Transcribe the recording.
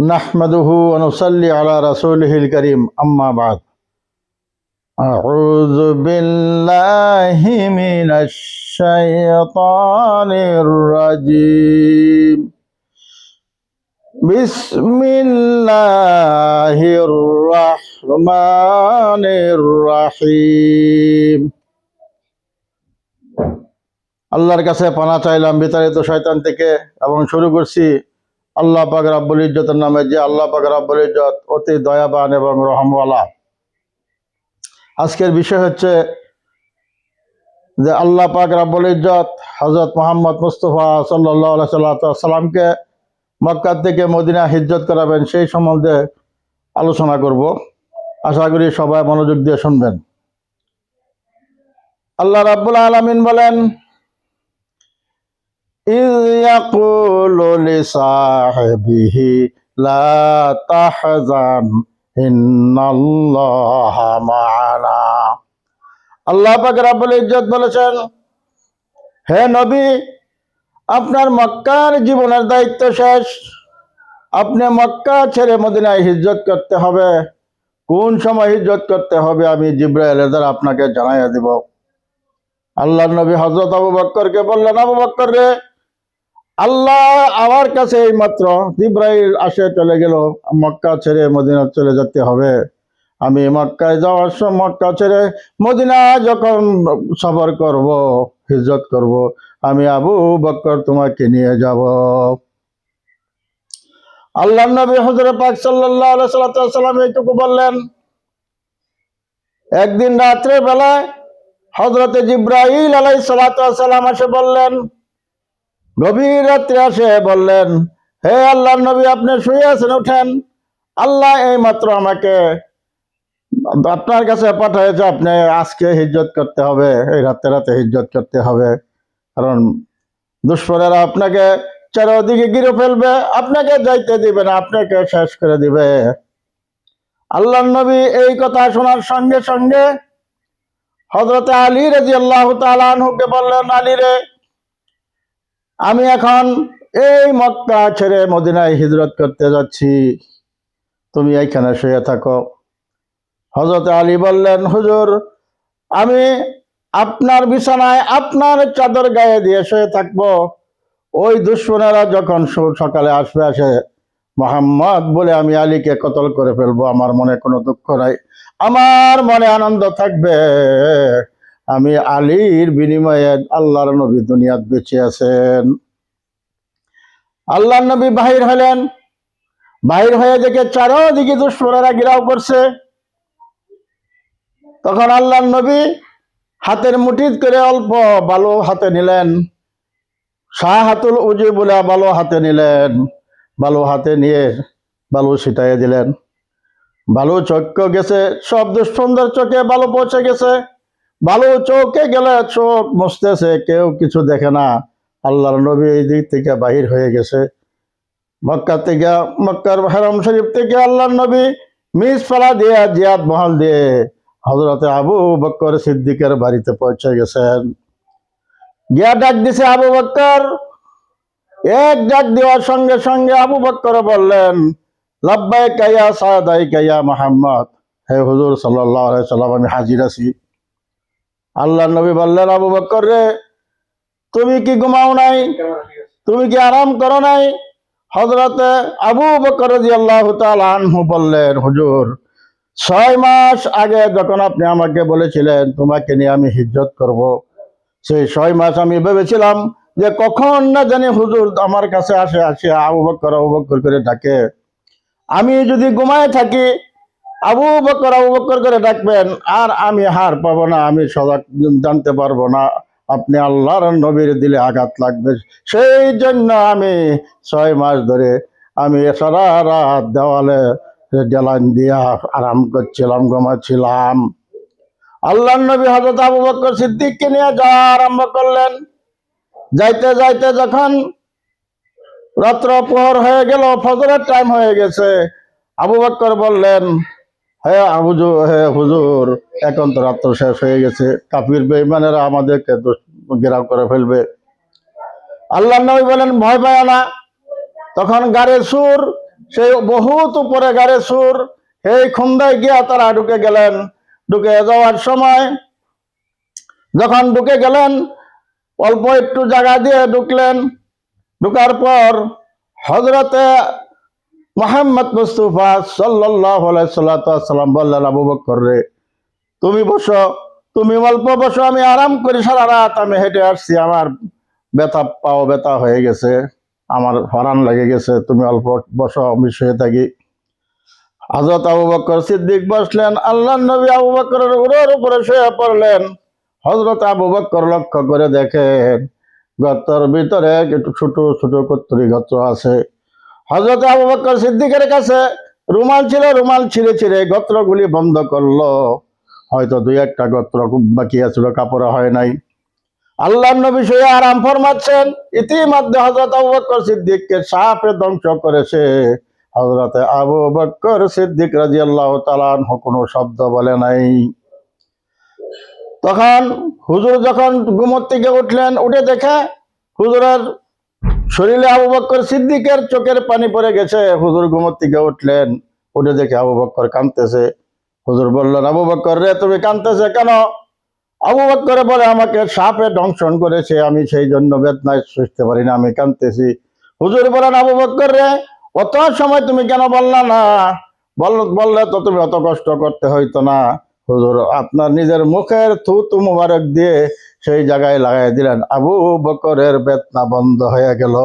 نحمده ونصلي على رسوله الكريم أما بعد أعوذ بالله من الشيطان الرجيم بسم الله الرحمن الرحيم আল্লাহর কাছে পানা চাইলাম বিতাড়িত শয়তান থেকে এবং শুরু করছি আল্লাহ পাক ইজ্জতের নামে যে আল্লাহ পাক ইজ্জত অতি দয়াবান এবং রহমওয়ালা। আজকের বিষয় হচ্ছে যে আল্লাহ পাক রাব্বুল ইজ্জত হজরত মোহাম্মদ মুস্তফা সাল্লাহ সাল্লামকে মক্কা থেকে মদিনা হিজ্জত করাবেন সেই সম্বন্ধে আলোচনা করব। আশা করি সবাই মনোযোগ দিয়ে শুনবেন। আল্লাহ রাব্বুল আলামিন বলেন إذ يقول لصاحبه لا تحزن إن الله معنا আল্লাহ পাক রাব্বুল ইজ্জত বলেছেন হে নবী আপনার মক্কার জীবনের দায়িত্ব শেষ আপনি মক্কা ছেড়ে মদিনায় হিজ্জত করতে হবে কোন সময় হিজ্জত করতে হবে আমি জিব্রাইলের দ্বারা আপনাকে জানাইয়া দিব আল্লাহ নবী হজরত আবু বক্করকে বললেন আবু বক্কর রে আল্লাহ আমার কাছে এই মাত্র জিব্রাইল আসে চলে গেল, মক্কা ছেড়ে মদিনা চলে যেতে হবে। আমি মক্কায় যাওয়ার সময় মক্কা ছেড়ে মদিনা যখন সফর করব, হিজরত করব, আমি আবু বক্কর তোমাকে নিয়ে যাব। আল্লাহ নবী হজরত পাক সাল্লাহ সাল্লাম এইটুকু বললেন, একদিন রাত্রে বেলায় হজরতে জিব্রাইল আলাই সালাম এসে বললেন গভীর রাত্রে আসে, বললেন, হে আল্লাহ নবী, আপনি শুয়ে আছেন, উঠেন। আল্লাহ এই মাত্র আমাকে আপনার কাছে পাঠিয়েছে, আপনি আজকে হিজ্জত করতে হবে, এই রাতে রাতে হিজ্জত করতে হবে। কারণ দুষ্করেরা আপনাকে চারোদিকে গিরে ফেলবে, আপনাকে যাইতে দিবে না, আপনাকে শেষ করে দিবে। আল্লাহ নবী এই কথা শোনার সঙ্গে সঙ্গে হজরত আলী রাজি আল্লাহ তালুকে বললেন, আলী রে আমি এখন এই মক্কা ছেড়ে মদিনায় হিজরত করতে যাচ্ছি। তুমি এইখানে শুয়ে থাকো। হজরত আলী বললেন, হুজুর, আমি আপনার বিছানায় আপনার চাদর গায়ে দিয়ে শুয়ে থাকব। ওই দুশ্মনেরা যখন সকালে আসবে, আসে, মোহাম্মদ বলে আমি আলীকে কতল করে ফেলব। আমার মনে কোনো দুঃখ নাই। আমার মনে আনন্দ থাকবে। আমি আলীর বিনিময়ে আল্লাহর নবী দুনিয়াত বেঁচে আছেন। আল্লাহর নবী বাহির হলেন। বাহির হয়ে দেখে চারোদিকে দুশ্মনেরা গিরাও করছে। তখন আল্লাহর নবী হাতের মুঠিত করে অল্প বালু হাতে নিলেন। শাহ হাতুল উজি বলে বালু হাতে নিলেন। বালু হাতে নিয়ে বালু ছিটাইয়ে দিলেন। বালু চক্ষ গেছে, সব দুষ্মন্দের চোখে বালু পৌঁছে গেছে। বালু চোখে গেলে চোখ মুছতেছে, কেউ কিছু দেখে না। আল্লাহর নবী এই দিক থেকে বাহির হয়ে গেছে। মক্কা থেকে, মক্কার হেরম শরীফ থেকে আল্লাহর নবী মিস পালা দিয়ে জিয়াদ মহল দিয়ে হজরতে আবু বক্কর সিদ্দিকের বাড়িতে পৌঁছে গেছেন। গিয়া ডাক দিছে আবু বক্কর। এক ডাক দেওয়ার সঙ্গে সঙ্গে আবু বক্কর বললেন লাব্বাই কাইয়া সাদাই কাইয়া মোহাম্মদ। হে হুজুর সাল্লাহ সাল্লাম আমি হাজির আছি। আল্লাহ নবী বললেন, আবু বক্কর রে, তুমি কি ঘুমাও নাই তুমি কি আরাম করো নাই হজরতে আবু বকর আল্লাহ আনহু বললেন, হুজুর, ছয় মাস আগে যখন আপনি আমাকে বলেছিলেন তোমাকে নিয়ে আমি হিজ্জত করব। সেই ছয় মাস আমি ভেবেছিলাম যে কখন না জানি হুজুর আমার কাছে আসে আসে আবু বকর আবু বকর করে ডাকে আমি যদি ঘুমায় থাকি আবু বকর আবু বকর করে ডাকবেন, আর আমি হার পাবো না, আমি সজাগ জানতে পারব না। আপনি আল্লাহর নবীর দিলে আঘাত লাগবে। সেই জন্য আমি ছয় মাস ধরে আমি সারা রাত দেওয়ালে জ্বালান দিয়া আরাম করছিলাম, ঘুমাচ্ছিলাম। আল্লাহ নবী হজরত আবু বকর সিদ্দিককে নিয়ে যাওয়া আরম্ভ করলেন। যাইতে যাইতে যখন রাত্র প্রহর হয়ে গেল, ফজরের টাইম হয়ে গেছে, আবু বকর বললেন হে আবুজু হে হুজুর এখন তো রাত্র শেষ হয়ে গেছে। কাপির বেইমানেরা আমাদেরকে ঘেরাও করে ফেলবে। আল্লাহ নবী বলেন, ভয় পায় না। তখন গাড়ে সুর সেই বহুত উপরে গাড়ে সুর এই খুন্দায় গিয়া তারা ঢুকে গেলেন। ঢুকে যাওয়ার সময় যখন ঢুকে গেলেন, অল্প একটু জায়গা দিয়ে ঢুকলেন। ঢুকার পর হজরতে মোহাম্মদ মুস্তফা সাল্লাম বললেন, আবু বকর রে, তুমি বসো, তুমি অল্প বসো, আমি আরাম করি, সারা রাত আমি হেঁটে আসছি, আমার ব্যথা, পাও ব্যথা হয়ে গেছে, আমার হরান লেগে গেছে, তুমি অল্প বসো, আমি শুয়ে থাকি। হজরত আবু বকর সিদ্দিক বসলেন, আল্লাহ নবী আবু বকরের উড়োর উপরে শুয়ে পড়লেন। হজরত আবু বকর লক্ষ্য করে দেখেন, গর্তর ভিতরে একটু ছোট ছোট কত্তরি গত্র আছে। হজরত আবু বকর সিদ্দিকের কাছে রুমাল ছিল, রুমাল ছিঁড়ে ছিঁড়ে গত্রগুলি বন্ধ করল। হয়তো দুই একটা গত্র বাকি আছিল কাপড় হয় নাই। আল্লাহ নবী শুয়ে আরাম ফরমাচ্ছেন। ইতিমধ্যে হজরত আবু বকর সিদ্দিককে সাপে ধ্বংস করেছে। হজরতে আবু বকর সিদ্দিক রাজি আল্লাহ তালান কোনো শব্দ বলে নাই। তখন হুজুর যখন ঘুমোর থেকে উঠলেন, উঠে দেখে হুজুরের শরীরে আবু বক্কর সিদ্দিকের চোখের পানি পড়ে গেছে। হুজুর ঘুমোর থেকে উঠলেন, উঠে দেখে আবু বক্কর কাঁদতেছে। হুজুর বললেন, আবু বক্কর রে, তুমি কাঁদতেছে কেন? আবু বক্করে বলে, আমাকে সাপে দংশন করেছে, আমি সেই জন্য বেদনায় সুস্থতে পারি না, আমি কাঁদতেছি। হুজুর বলেন, আবু বক্কর রে, অত সময় তুমি কেন বললা না? বল, বললে তো তুমি অত কষ্ট করতে হইতো না। হুজুর, আপনার নিজের মুখের থুতু মুবারক দিয়ে সেই জায়গায় লাগাই দিলেন। আবু বকরের বেতনা বন্ধ হয়ে গেল।